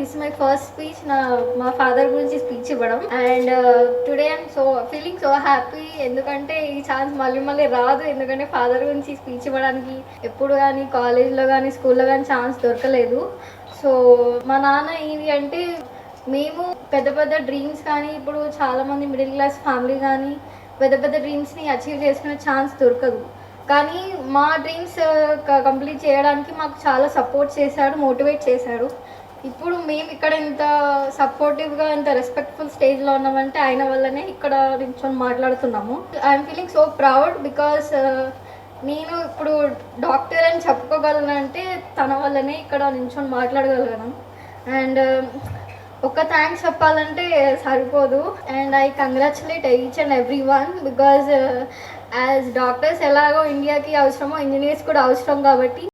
This my first speech నా మా father గురించి స్పీచ్ ఇవ్వడం. And today I'm so feeling so happy ఎందుకంటే ఈ ఛాన్స్ మళ్ళీ మళ్ళీ రాదు. ఎందుకంటే ఫాదర్ గురించి స్పీచ్ ఇవ్వడానికి ఎప్పుడు కానీ కాలేజ్లో కానీ స్కూల్లో కానీ ఛాన్స్ దొరకలేదు. సో మా నాన్న ఏంటి అంటే మేము పెద్ద పెద్ద డ్రీమ్స్ కానీ ఇప్పుడు చాలామంది మిడిల్ క్లాస్ ఫ్యామిలీ కానీ పెద్ద పెద్ద డ్రీమ్స్ని అచీవ్ చేసుకునే ఛాన్స్ దొరకదు. కానీ మా డ్రీమ్స్ uh, కంప్లీట్ చేయడానికి మాకు చాలా సపోర్ట్ చేశాడు మోటివేట్ చేశాడు. ఇప్పుడు మేము ఇక్కడ ఇంత సపోర్టివ్గా ఇంత రెస్పెక్ట్ఫుల్ స్టేజ్లో ఉన్నామంటే ఆయన వల్లనే ఇక్కడ నిల్చొని మాట్లాడుతున్నాము. I'm feeling so proud because నేను ఇప్పుడు డాక్టర్ అని చెప్పుకోగలను అంటే తన వల్లనే ఇక్కడ నిల్చొని మాట్లాడగలను. అండ్ uh, ఒక థ్యాంక్స్ చెప్పాలంటే సరిపోదు. And I congratulate each and every one because as doctors ఎలాగో ఇండియాకి అవసరమో ఇంజనీర్స్ కూడా అవసరం కాబట్టి